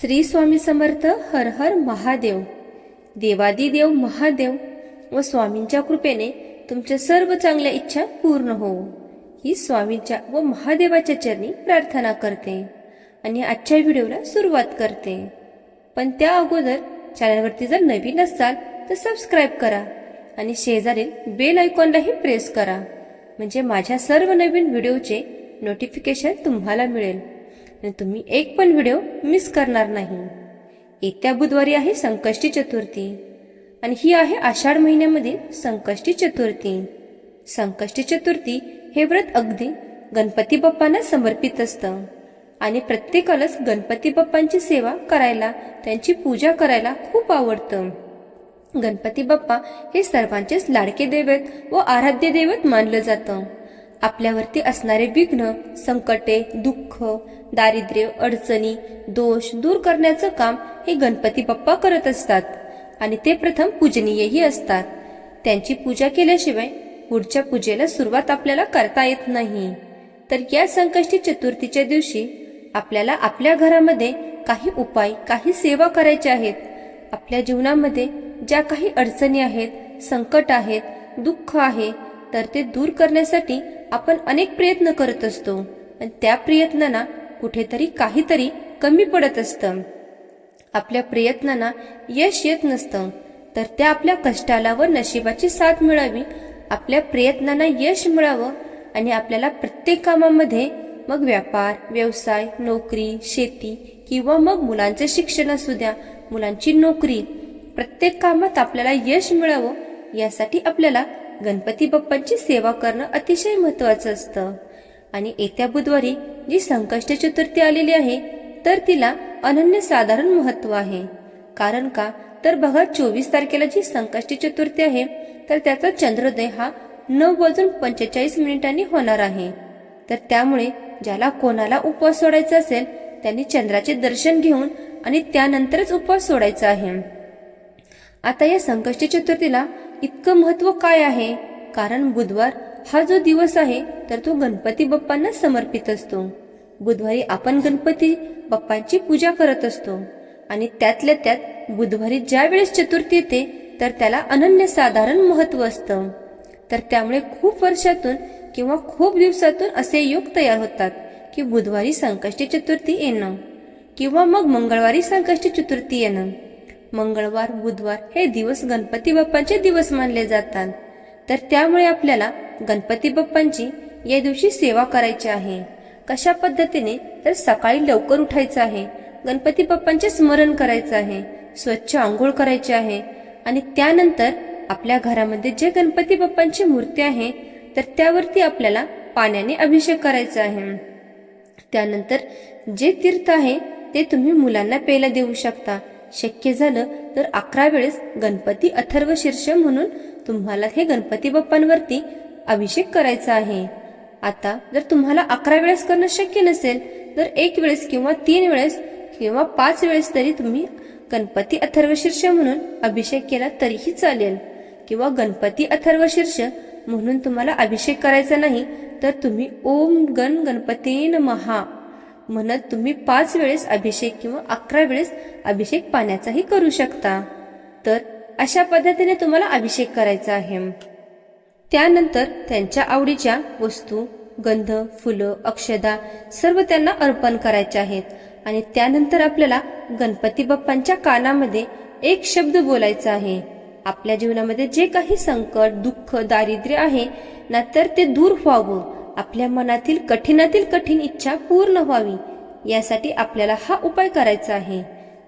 श्री स्वामी समर्थ हर हर महादेव. देवादिदेव महादेव व स्वामींच्या कृपेने तुमच्या सर्व चांगल्या इच्छा पूर्ण हो ही स्वामींच्या व महादेवाच्या चरणी प्रार्थना करते आणि आजच्या व्हिडिओला सुरुवात करते. पण त्या अगोदर चॅनलवरती जर नवीन असाल तर सबस्क्राईब करा आणि शेजारील बेल आयकॉनलाही प्रेस करा. म्हणजे माझ्या सर्व नवीन व्हिडिओचे नोटिफिकेशन तुम्हाला मिळेल. आणि तुम्ही एक पण व्हिडिओ मिस करणार नाही. येत्या बुधवारी आहे संकष्टी चतुर्थी. आणि ही आहे आषाढ महिन्यामधील संकष्टी चतुर्थी. संकष्टी चतुर्थी हे व्रत अगदी गणपती बाप्पांना समर्पित असतं. आणि प्रत्येकालाच गणपती बाप्पांची सेवा करायला त्यांची पूजा करायला खूप आवडतं. गणपती बाप्पा हे सर्वांचेच लाडके दैवत व आराध्य दैवत मानलं जातं. आपल्यावरती असणारे विघ्न संकटे दुःख दारिद्र्य अडचणी दोष दूर करण्याचं काम हे गणपती बाप्पा करत असतात. आणि ते प्रथम पूजनीयही असतात. त्यांची पूजा केल्याशिवाय पुढच्या पूजेला सुरुवात आपल्याला करता येत नाही. तर या संकष्टी चतुर्थीच्या दिवशी आपल्याला आपल्या घरामध्ये काही उपाय काही सेवा करायच्या आहेत. आपल्या जीवनामध्ये ज्या काही अडचणी आहेत संकट आहेत दुःख आहे तर ते दूर करण्यासाठी आपण अनेक प्रयत्न करत असतो. आणि त्या प्रयत्नांना कुठेतरी काहीतरी कमी पडत असतं. आपल्या प्रयत्नांना यश येत नसतं. तर त्या आपल्या कष्टाला व नशिबाची साथ मिळावी आपल्या प्रयत्नांना यश मिळावं आणि आपल्याला प्रत्येक कामामध्ये मग व्यापार व्यवसाय नोकरी शेती किंवा मग मुलांचं शिक्षण असू द्या मुलांची नोकरी प्रत्येक कामात आपल्याला यश मिळावं यासाठी आपल्याला गणपती बाप्पांची सेवा करणं अतिशय महत्वाचं असतं. आणि येत्या बुधवारी जी संकष्ट चतुर्थी आलेली आहे तर तिला अनन्यसाधारण महत्त्व आहे. कारण का? तर बघा चोवीस तारखेला जी संकष्टी चतुर्थी आहे तर त्याचा चंद्रोदय हा नऊ वाजून पंचेचाळीस मिनिटांनी होणार आहे. तर त्यामुळे ज्याला कोणाला उपवास सोडायचा असेल त्यांनी चंद्राचे दर्शन घेऊन आणि त्यानंतरच उपवास सोडायचा आहे. आता या संकष्टी चतुर्थीला इतकं महत्त्व काय आहे? कारण बुधवार हा जो दिवस आहे तर तो गणपती बाप्पांना समर्पित असतो. बुधवारी आपण गणपती बाप्पांची पूजा करत असतो. आणि त्यातल्या त्यात बुधवारी ज्या वेळेस चतुर्थी येते तर त्याला अनन्यसाधारण महत्त्व असतं. तर त्यामुळे खूप वर्षातून किंवा खूप दिवसातून असे योग तयार होतात की बुधवारी संकष्टी चतुर्थी येणं किंवा मग मंगळवारी संकष्टी चतुर्थी येणं. मंगळवार बुधवार हे दिवस गणपती बाप्पांचे दिवस मानले जातात. तर त्यामुळे आपल्याला गणपती बाप्पांची या दिवशी सेवा करायची आहे. कशा पद्धतीने? तर सकाळी लवकर उठायचं आहे. गणपती बाप्पांचे स्मरण करायचं आहे. स्वच्छ आंघोळ करायची आहे. आणि त्यानंतर आपल्या घरामध्ये जे गणपती बाप्पांची मूर्ती आहे तर त्यावरती आपल्याला पाण्याने अभिषेक करायचा आहे. त्यानंतर जे तीर्थ आहे ते तुम्ही मुलांना प्यायला देऊ शकता. शक्य झालं तर अकरा वेळेस गणपती अथर्व शीर्ष म्हणून तुम्हाला हे गणपती बाप्पांवरती अभिषेक करायचा आहे. आता जर तुम्हाला अकरा वेळेस करणं शक्य नसेल तर एक वेळेस किंवा तीन वेळेस किंवा पाच वेळेस तरी तुम्ही गणपती अथर्व शीर्ष म्हणून अभिषेक केला तरीही चालेल. किंवा गणपती अथर्व शीर्ष म्हणून तुम्हाला अभिषेक करायचा नाही तर तुम्ही ओम गण गणपती महा म्हणत तुम्ही पाच वेळेस अभिषेक किंवा अकरा वेळेस अभिषेक पाण्याचाही करू शकता. तर अशा पद्धतीने तुम्हाला अभिषेक करायचा आहे. त्यानंतर त्यांच्या आवडीच्या वस्तू गंध फुलं अक्षदा सर्व त्यांना अर्पण करायचे आहेत. आणि त्यानंतर आपल्याला गणपती बाप्पांच्या कानामध्ये एक शब्द बोलायचा आहे. आपल्या जीवनामध्ये जे काही संकट दुःख दारिद्र्य आहे ना तर ते दूर व्हावं. आपल्या मनातील कठीणातील कठीण इच्छा पूर्ण व्हावी. यासाठी आपल्याला हा उपाय करायचा आहे.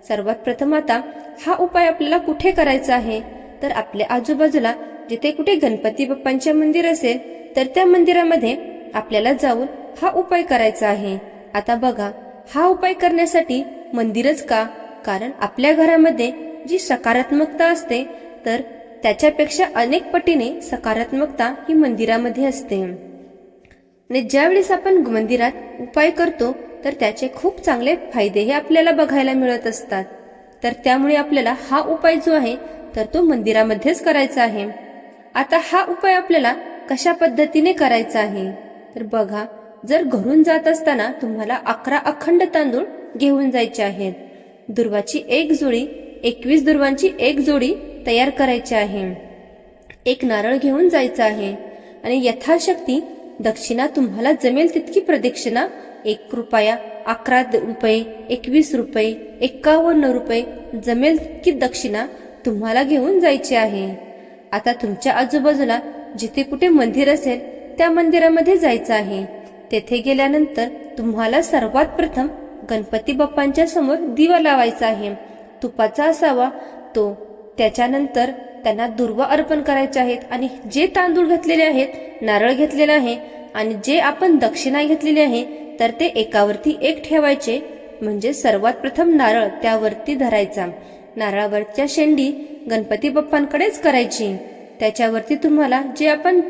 सर्वात प्रथम आता हा उपाय आपल्याला कुठे करायचा आहे? तर आपल्या आजूबाजूला जिथे कुठे गणपती बाप्पांचे मंदिर असेल तर त्या मंदिरामध्ये आपल्याला जाऊन हा उपाय करायचा आहे. आता बघा हा उपाय करण्यासाठी मंदिरच का? कारण आपल्या घरामध्ये जी सकारात्मकता असते तर त्याच्यापेक्षा अनेक पटीने सकारात्मकता ही मंदिरामध्ये असते. आणि ज्यावेळेस आपण मंदिरात उपाय करतो तर त्याचे खूप चांगले फायदे हे आपल्याला बघायला मिळत असतात. तर त्यामुळे आपल्याला हा उपाय जो आहे तर तो मंदिरामध्येच करायचा आहे. आता हा उपाय आपल्याला कशा पद्धतीने करायचा आहे? तर बघा जर घरून जात असताना तुम्हाला अकरा अखंड तांदूळ घेऊन जायचे आहेत. दुर्वाची एक जोडी एकवीस दुर्वांची एक जोडी तयार करायची आहे. एक नारळ घेऊन जायचं आहे. आणि यथाशक्ती दक्षिणा तुम्हाला जमेल तितकी प्रदक्षिणा. एक रुपया अकरा द- रुपये एकवीस रुपये एकावन्न रुपये जमेल तितकी दक्षिणा तुम्हाला घेऊन जायची आहे. आता तुमच्या आजूबाजूला जिथे कुठे मंदिर असेल त्या मंदिरामध्ये जायचं आहे. तेथे गेल्यानंतर तुम्हाला सर्वात प्रथम गणपती बाप्पांच्या समोर दिवा लावायचा आहे. तुपाचा असावा तो त्याच्यानंतर त्यांना दुर्वा अर्पण करायचे आहेत आणि जे तांदूळ घेतलेले आहेत नारळ घेतलेला आहे आणि जे आपण दक्षिणा घेतलेली आहे तर ते एकावरती एक ठेवायचे म्हणजे सर्वात प्रथम नारळ त्यावरती धरायचा. नारळावरच्या शेंडी गणपती बाप्पांकडेच करायची. त्याच्यावरती तुम्हाला जे आपण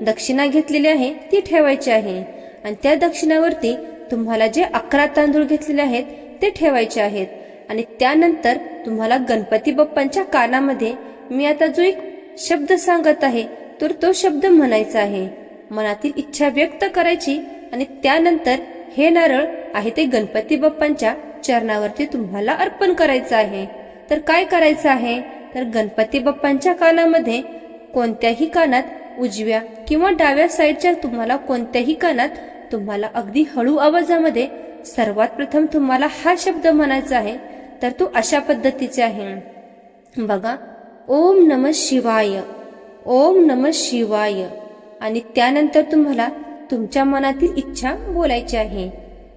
दक्षिणा घेतलेली आहे ती ठेवायची आहे. आणि त्या दक्षिणावरती तुम्हाला जे अकरा तांदूळ घेतलेले आहेत ते ठेवायचे आहेत. आणि त्यानंतर तुम्हाला गणपती बाप्पांच्या कानामध्ये मी आता जो एक शब्द सांगत आहे तर तो शब्द म्हणायचा आहे. मनातील इच्छा व्यक्त करायची आणि त्यानंतर हे नारळ आहे ते गणपती बाप्पांच्या चरणावरती तुम्हाला अर्पण करायचं आहे. तर काय करायचं आहे? तर गणपती बाप्पांच्या कानामध्ये कोणत्याही कानात उजव्या किंवा डाव्या साईडच्या तुम्हाला कोणत्याही कानात तुम्हाला अगदी हळू आवाजामध्ये सर्वात प्रथम तुम्हाला हा शब्द म्हणायचा आहे तर तो अशा पद्धतीचे आहे. बघा ओम नम शिवाय ओम नम शिवाय. आणि त्यानंतर तुम्हाला तुमच्या मनातील इच्छा बोलायची आहे.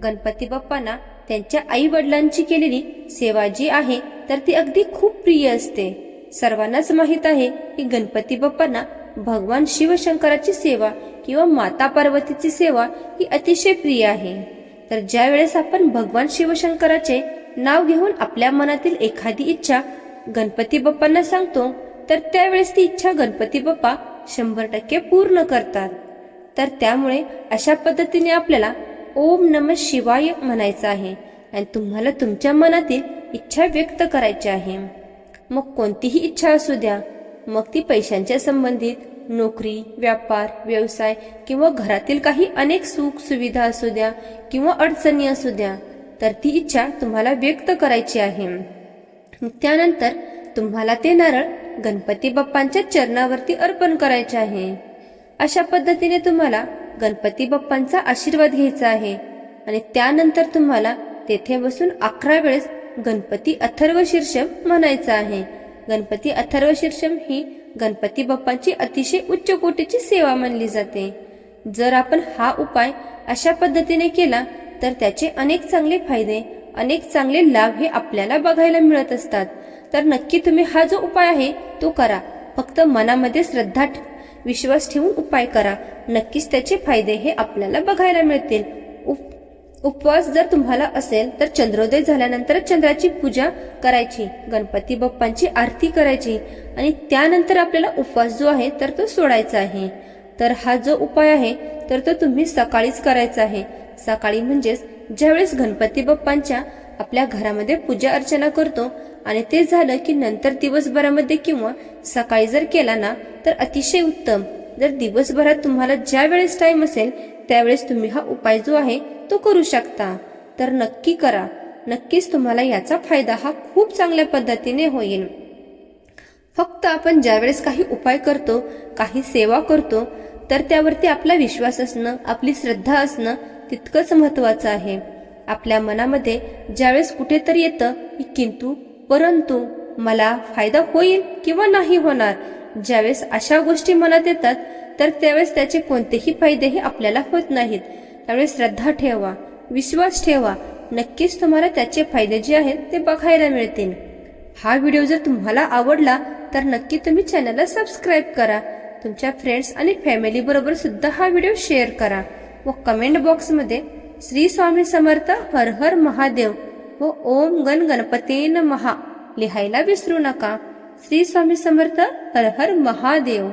गणपती बाप्पांना त्यांच्या आई वडिलांची केलेली सेवा जी आहे तर ती अगदी खूप प्रिय असते. सर्वांनाच माहीत आहे की गणपती बाप्पांना भगवान शिवशंकराची सेवा किंवा माता पार्वतीची सेवा ही अतिशय प्रिय आहे. तर ज्या वेळेस आपण भगवान शिवशंकराचे नाव घेऊन आपल्या मनातील एखादी इच्छा गणपती बाप्पांना सांगतो तर त्यावेळेस ती इच्छा गणपती बाप्पा शंभर टक्के पूर्ण करतात. तर त्यामुळे अशा पद्धतीने आपल्याला ओम नम शिवाय म्हणायचं आहे आणि तुम्हाला तुमच्या मनातील इच्छा व्यक्त करायची आहे. मग कोणतीही इच्छा असू द्या. मग ती पैशांच्या संबंधित नोकरी व्यापार व्यवसाय किंवा घरातील काही अनेक सुख सुविधा असू द्या किंवा अडचणी असू द्या. तर ती इच्छा तुम्हाला व्यक्त करायची आहे. त्यानंतर तुम्हाला ते नारळ गणपती बाप्पांच्या चरणावरती अर्पण करायचे आहे. अशा पद्धतीने तुम्हाला गणपती बाप्पांचा आशीर्वाद घ्यायचा आहे. आणि त्यानंतर तुम्हाला तेथे बसून अकरा वेळेस गणपती अथर्व शीर्षम म्हणायचं आहे. गणपती अथर्व शीर्षम ही गणपती बाप्पांची अतिशय उच्च कोटीची सेवा मानली जाते. जर आपण हा उपाय अशा पद्धतीने केला तर त्याचे अनेक चांगले फायदे अनेक चांगले लाभ हे आपल्याला बघायला मिळत असतात. तर नक्की तुम्ही हा जो उपाय आहे तो करा. फक्त मनामध्ये श्रद्धा विश्वास ठेवून उपाय करा. नक्कीच त्याचे फायदे हे आपल्याला बघायला मिळतील. उप- उपवास जर तुम्हाला असेल तर चंद्रोदय झाल्यानंतर चंद्राची पूजा करायची गणपती बाप्पांची आरती करायची आणि त्यानंतर आपल्याला उपवास जो आहे तर तो सोडायचा आहे. तर हा जो उपाय आहे तर तो तुम्ही सकाळीच करायचा आहे. सकाळी म्हणजेच ज्यावेळेस गणपती बाप्पांच्या आपल्या घरामध्ये पूजा अर्चना करतो आणि ते झालं की नंतर दिवसभरामध्ये किंवा सकाळी जर केला ना तर अतिशय उत्तम. जर दिवसभरात तुम्हाला ज्या वेळेस टाइम असेल त्यावेळेस तुम्ही हा उपाय जो आहे तो करू शकता. तर नक्की करा. नक्कीच तुम्हाला याचा फायदा हा खूप चांगल्या पद्धतीने होईल. फक्त आपण ज्यावेळेस काही उपाय करतो काही सेवा करतो तर त्यावरती आपला विश्वास असणं आपली श्रद्धा असणं तितकंच महत्वाचं आहे. आपल्या मनामध्ये ज्यावेळेस कुठेतरी येतं की किंतु परंतु मला फायदा होईल किंवा नाही होणार? ज्यावेळेस अशा गोष्टी मनात येतात तर त्यावेळेस त्याचे कोणतेही फायदेही आपल्याला होत नाहीत. त्यावेळेस श्रद्धा ठेवा विश्वास ठेवा. नक्कीच तुम्हाला त्याचे फायदे जे आहेत ते बघायला मिळतील. हा व्हिडिओ जर तुम्हाला आवडला तर नक्की तुम्ही चॅनलला सबस्क्राईब करा. तुमच्या फ्रेंड्स आणि फॅमिली बरोबर सुद्धा हा व्हिडिओ शेअर करा. व कमेंट बॉक्समध्ये श्री स्वामी समर्थ हर हर महादेव व ओम गण गणपती महा लिहायला विसरू नका. श्री स्वामी समर्थ हर हर महादेव.